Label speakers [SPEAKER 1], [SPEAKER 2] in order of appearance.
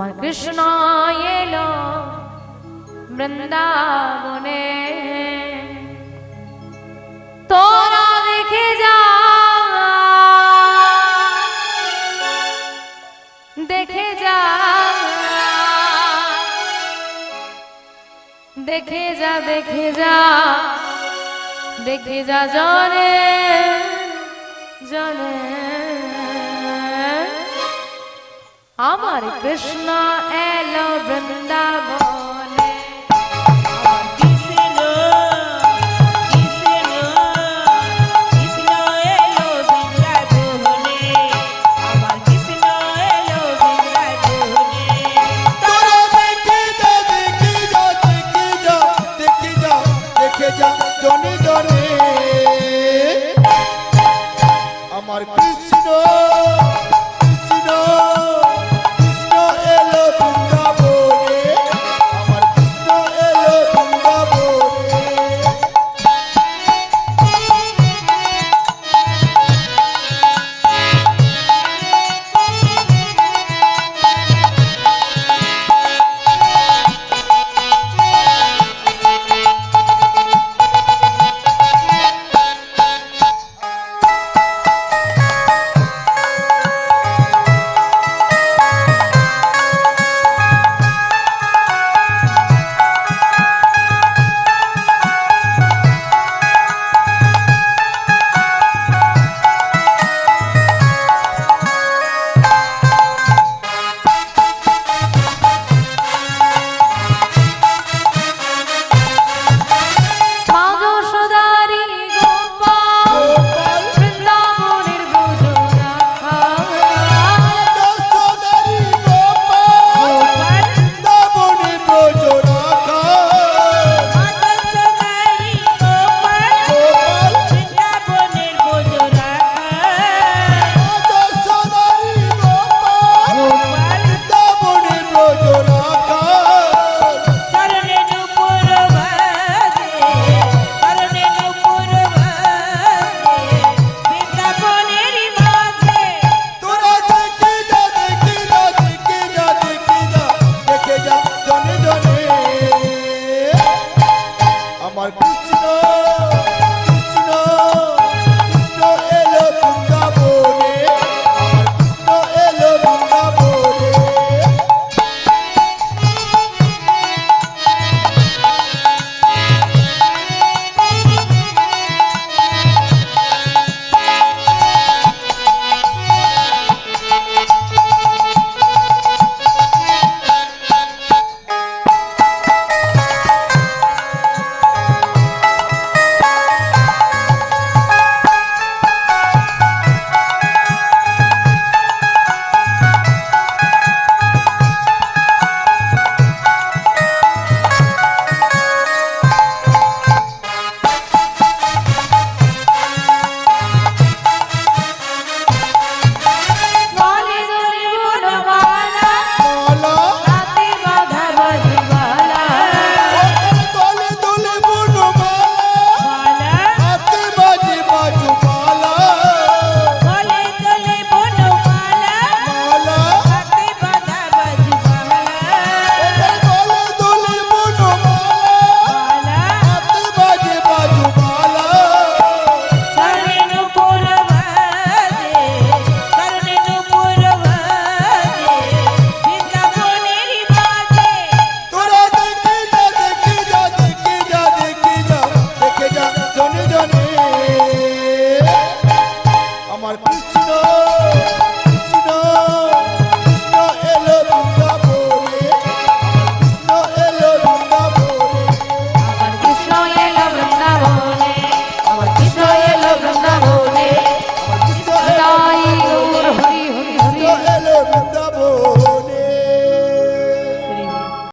[SPEAKER 1] কৃষ্ণ এলো বৃন্দাবনে। তোরা দেখে যা। দেখে যা। দেখে যা দেখে যা। দেখে যা জনে জনে আমার কৃষ্ণ এলো বৃন্দাবনে। আমার কৃষ্ণ